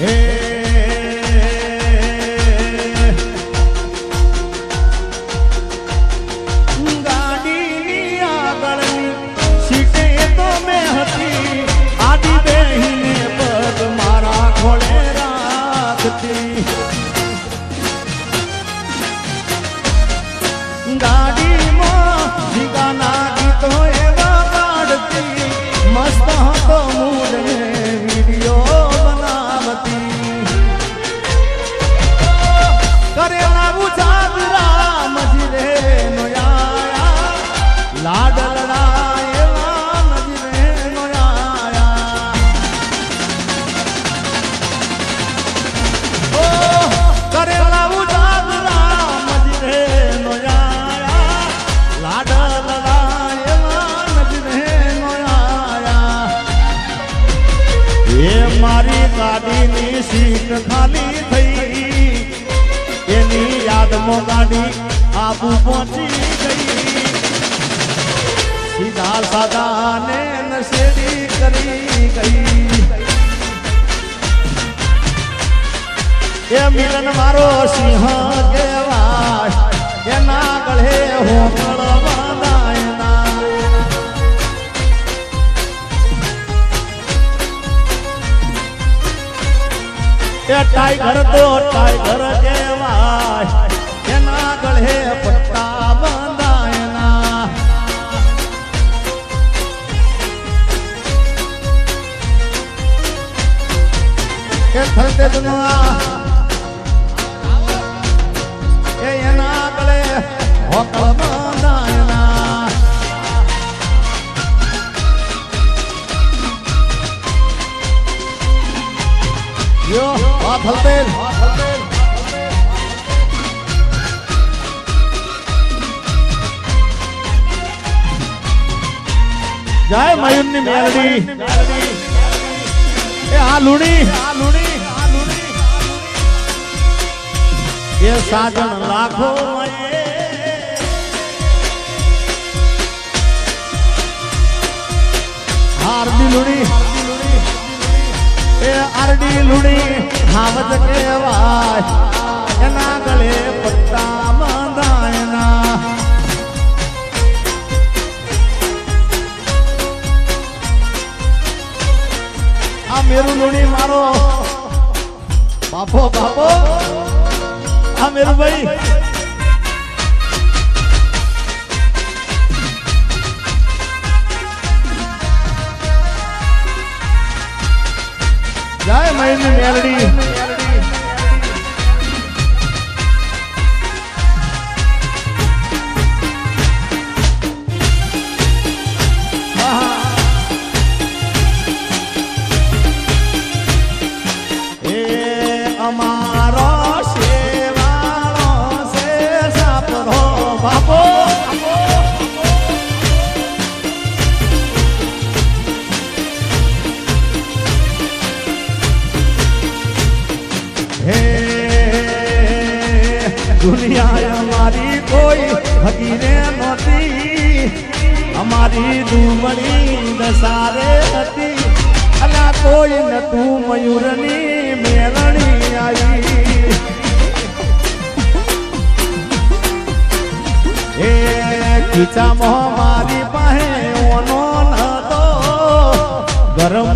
હે ગાડીની સીટ ખાલી થઈ. એની યાદમાં ગાડી આબુ પહોંચી ગઈ. સીધા સાદા ને નશેડી કરી ગઈ. એ મિલન મારો સિંહ કહેવાય, એના ગળે હું બાંધાયના એ ટાઈગર તો ટાઈગર કહેવાય. એના ગળે પટ્ટા બંધાયના એ થલતે દુનિયા. એ એના ગળે હોકળ આ થલતેલ જય મયુરની મેલડી. એ આ લુણી. આ લુણી એ સાજન લાખો હારડી લુણી. એ આરડી લુણી. હાવજ કહેવાય. એના ગળે પત્તા બાંધાયના આ મેરુ મારો. બાપો બાપો. આ મેરુભાઈ જય મયુરની મેલડી હકીને નહોતી અમારી ડુમડી દસારે હતી. અલા કોઈ નતું મયુરની મેરણી આવી. એ ખીચામાં મારી પાસે ઓનો નતો ગરમ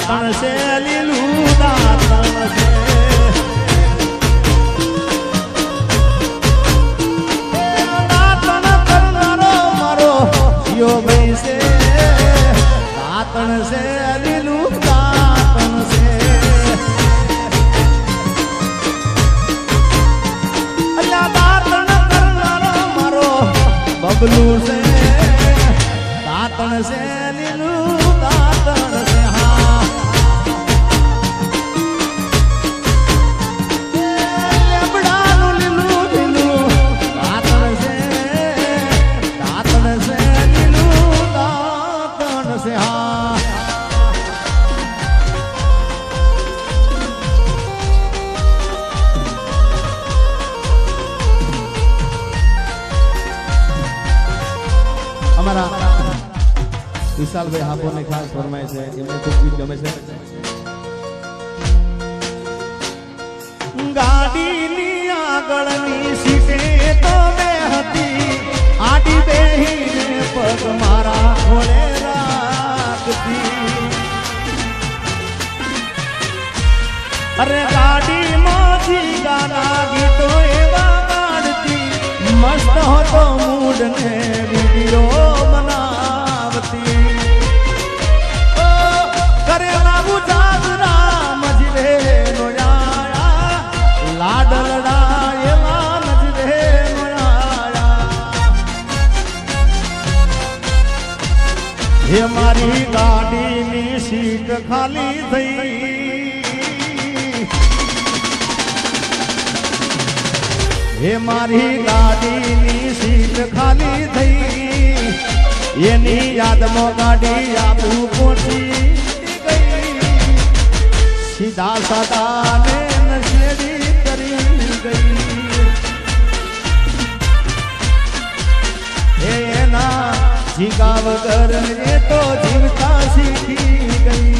દાતણ છે લીલું દાતણ છે દાતણ કરનારો મારો છે દાતણ છે લીલું દાતણ છે દાતણ કરનારો મારો બબલું છે દાતણ છે લીલું દાતણ વિશાલભાઈ હાપોને ખાસ ફરમાય છે, એમને ખૂબ ગીત ગમે છે. ગાડીની આગળની સીટે તો બે હતી, આડી બેહીને પગ મારા ખોળે રાખતી. અરે ગાડીમાંથી ગાના ગીતો એવા ગાડતી, મસ્ત હતો મૂડ ને વીડિયો બનાવતી. ખાલી થઈ હે મારી ગાડીની સીટ ખાલી થઈ એની યાદમાં ગાડી આપું પહોંચી ગઈ સીધા સાદા ને નશેડી કરી ગઈ હે એના જીગા વગર એ તો જીવતા શીખી ગઈ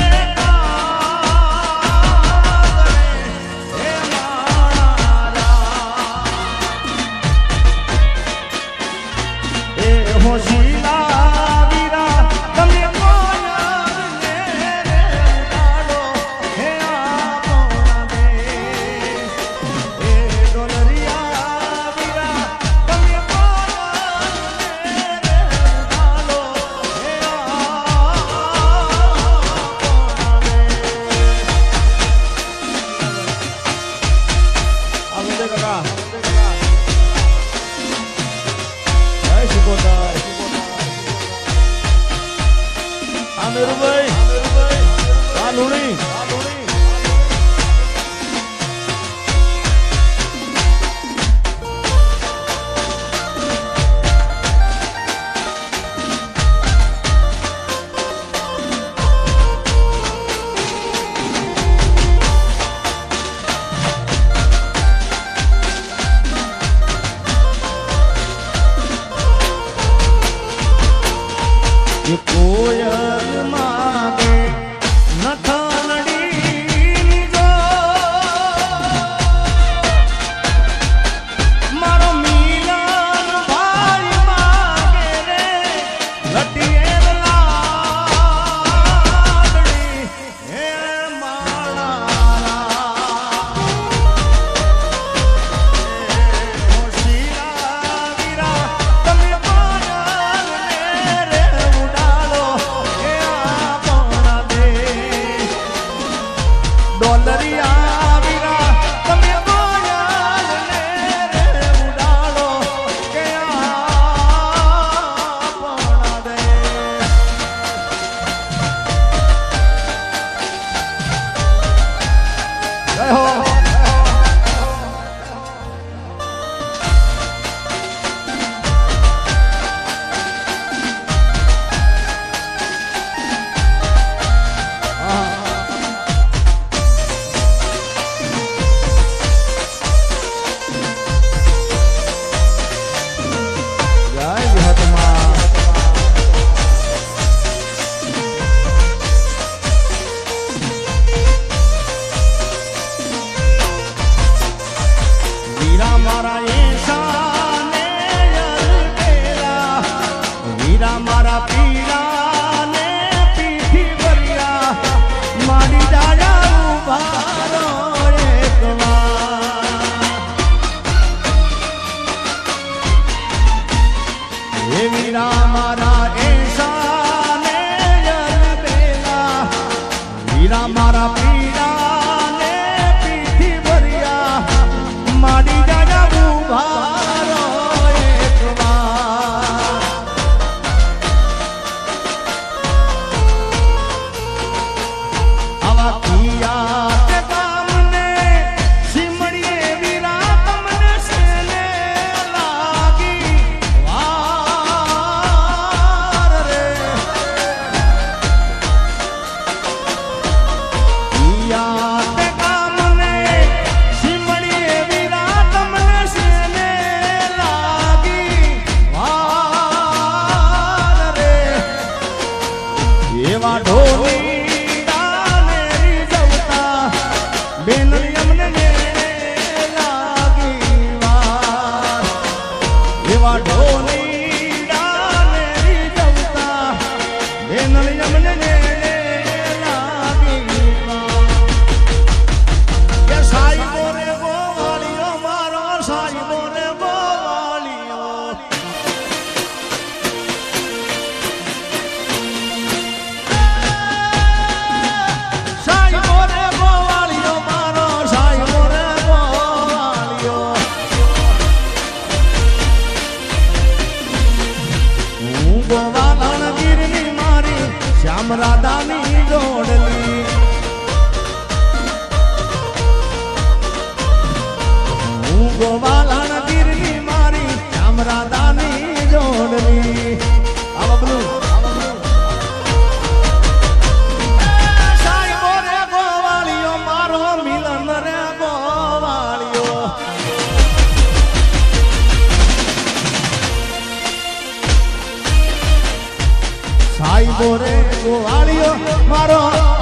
સાઈબો રે ગોવાળિયો મારો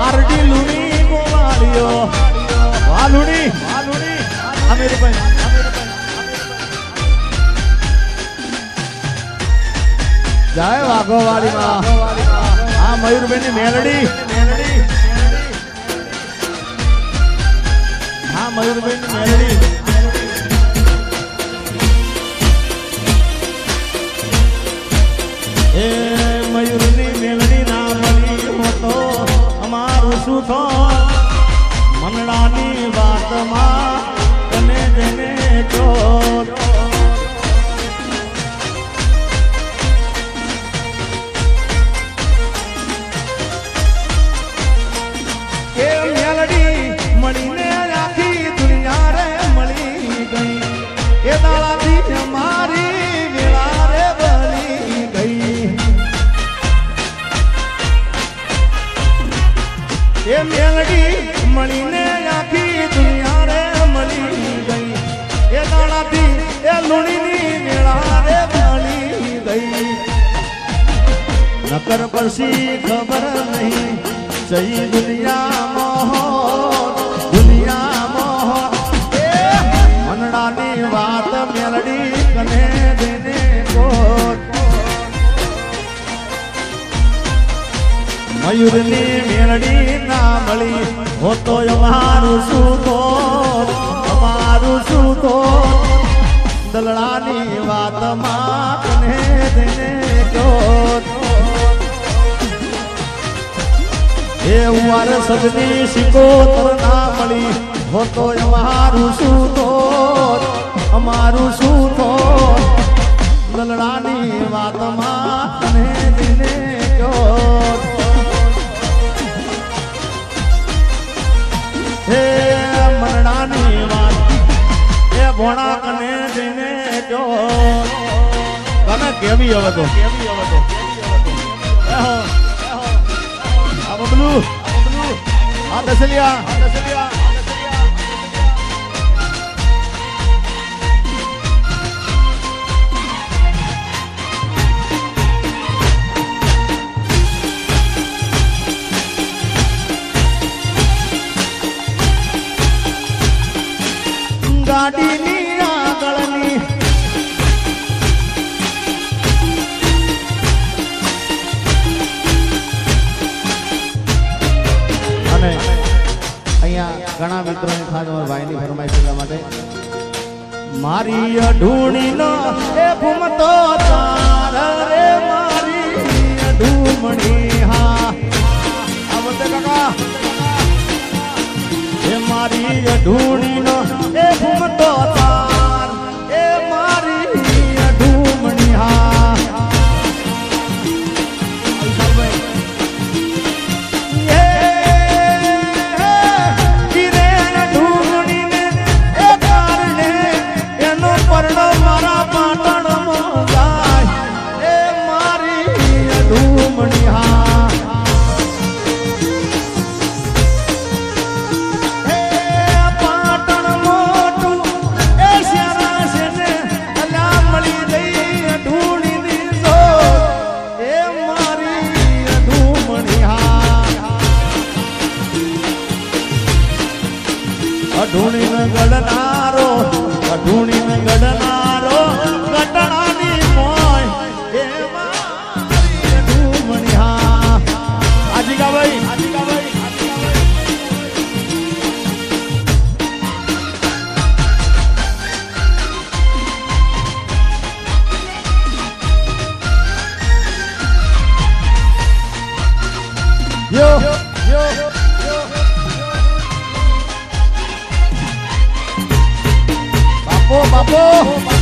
આરડી લુણી ગોવાળિયો વાલુણી વાલુણી, અમીરભાઈ જય વાઘોવાળીમાં આ મયુરભાઈની મેલડી. મેલડી હા મયુરભાઈની મેલડી. વાતમાં નકર પછી ખબર નહીં સહી દુનિયા મોહ દુનિયા મોહ એ મનડાની વાત મેલડી કને દેને કોટ મયુરની મેલડી ના મળી હોતો અમારું શું તો અમારું શું તો દલડાની વાતમાં કને દેને કોટ એ વાર સજની શિકોતર ના મળી. હોતો અમારું શું તો અમારું શું તો લલડાની વાતમાં તને દિને કયો હે મરણાની વાત, એ ભોણા કને દિને કયો કને કેવી હવે તો કેવી બબલુ આ દસલિયા આ દસલિયા ગાડીની થાય તમારા ભાઈની ફરમાઈશ એટલા માટે. મારી અઢૂણી નો એ ઘૂમતો તાર મારી અઢૂમણી હા. આ બોલતે કાકા. એ મારી અઢૂણી Yo, yo, yo. papo, બાપો